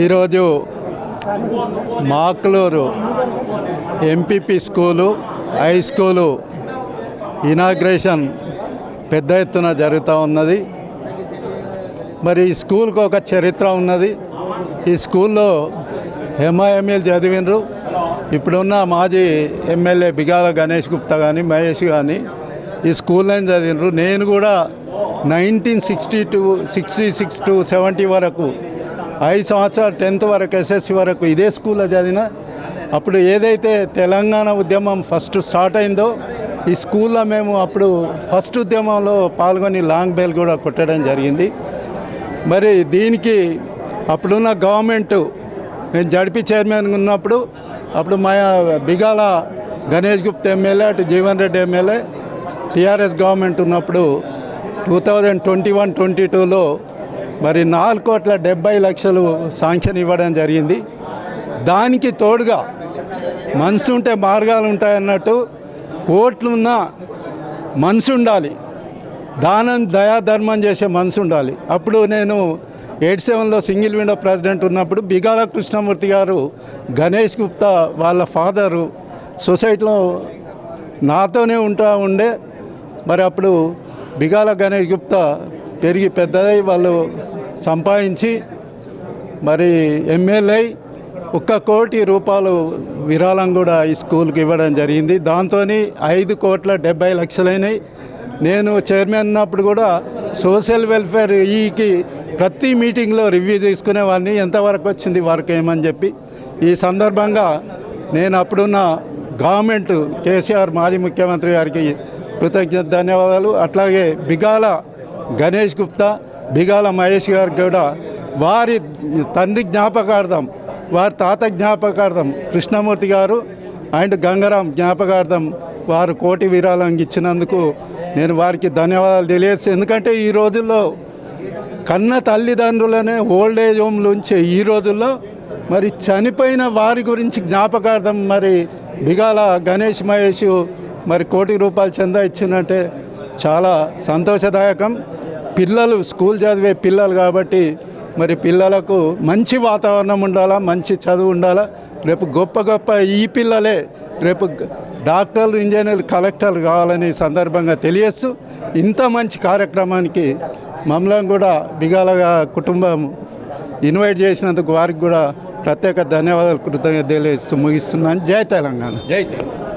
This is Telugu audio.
ఈరోజు Makluru MPP school high school inauguration పెద్ద ఎత్తున జరుగుతూ ఉన్నది. మరి ఈ స్కూల్కి ఒక చరిత్ర ఉన్నది. ఈ స్కూల్లో ఎంఐఎంఎల్ చదివినరు ఇప్పుడున్న మాజీ ఎమ్మెల్యే బిగాల గణేష్ గుప్తా కానీ మహేష్ కానీ ఈ స్కూల్లో చదివినరు నేను కూడా nineteen sixty two sixty six to seventy వరకు ఐదు సంవత్సరాలు టెన్త్ వరకు ఎస్ఎస్సి వరకు ఇదే స్కూల్లో చదివిన అప్పుడు ఏదైతే తెలంగాణ ఉద్యమం ఫస్ట్ స్టార్ట్ అయిందో ఈ స్కూల్లో మేము అప్పుడు ఫస్ట్ ఉద్యమంలో పాల్గొని లాంగ్ బెల్ కూడా కొట్టడం జరిగింది. మరి దీనికి అప్పుడున్న గవర్నమెంట్ నేను జడిపి చైర్మన్ ఉన్నప్పుడు అప్పుడు మా బిగాల గణేష్ గుప్త ఎమ్మెల్యే అటు Jeevan Reddy MLA TRS government ఉన్నప్పుడు two thousand twenty one twenty టూలో మరి నాలుగు కోట్ల డెబ్బై లక్షలు శాంక్షన్ ఇవ్వడం జరిగింది. దానికి తోడుగా మనసు ఉంటే మార్గాలు ఉంటాయన్నట్టు కోట్లున్న మనసు ఉండాలి. దానం దయాధర్మం చేసే మనసు ఉండాలి. అప్పుడు నేను ఎయిట్ సెవెన్లో సింగిల్ విండో ప్రెసిడెంట్ ఉన్నప్పుడు బిగాల కృష్ణమూర్తి గారు గణేష్ గుప్తా వాళ్ళ ఫాదరు సొసైటీలో నాతోనే ఉంటా ఉండే. మరి అప్పుడు బిగాల గణేష్ గుప్తా పెరిగి పెద్దదై వాళ్ళు సంపాదించి మరి ఎమ్మెల్యే ఒక్క కోటి రూపాయలు విరాళం కూడా ఈ స్కూల్కి ఇవ్వడం జరిగింది. దాంతో ఐదు కోట్ల డెబ్బై లక్షలైనవి నేను చైర్మన్ ఉన్నప్పుడు కూడా సోషల్ వెల్ఫేర్ ఈకి ప్రతి మీటింగ్లో రివ్యూ తీసుకునేవాడిని ఎంతవరకు వచ్చింది వర్క్ ఏమని చెప్పి ఈ సందర్భంగా నేను అప్పుడున్న గవర్నమెంట్ కేసీఆర్ మాజీ ముఖ్యమంత్రి గారికి కృతజ్ఞత ధన్యవాదాలు. అట్లాగే బిగాల గణేష్ గుప్తా బిగాల మహేష్ గారు కూడా వారి తండ్రి జ్ఞాపకార్థం వారి తాత జ్ఞాపకార్థం కృష్ణమూర్తి గారు అండ్ గంగరాం జ్ఞాపకార్థం వారు కోటి విరాళం ఇచ్చినందుకు నేను వారికి ధన్యవాదాలు తెలియచ్చు ఎందుకంటే ఈ రోజుల్లో కన్న తల్లిదండ్రులనే ఓల్డ్ ఏజ్ హోమ్ నుంచి ఈ రోజుల్లో మరి చనిపోయిన వారి గురించి జ్ఞాపకార్థం మరి బిగాల గణేష్ మహేష్ మరి కోటి రూపాయలు చందా ఇచ్చినట్టే చాలా సంతోషదాయకం. పిల్లలు స్కూల్ చదివే పిల్లలు కాబట్టి మరి పిల్లలకు మంచి వాతావరణం ఉండాలా మంచి చదువు ఉండాలా? రేపు గొప్ప గొప్ప ఈ పిల్లలే రేపు డాక్టర్లు ఇంజనీర్లు కలెక్టర్లు కావాలని సందర్భంగా తెలియస్తూ ఇంత మంచి కార్యక్రమానికి మమ్మల్ని కూడా బిగాలగా కుటుంబం ఇన్వైట్ చేసినందుకు వారికి కూడా ప్రత్యేక ధన్యవాదాలు కృతజ్ఞత తెలియజేస్తూ ముగిస్తున్నాను. జై తెలంగాణ. జై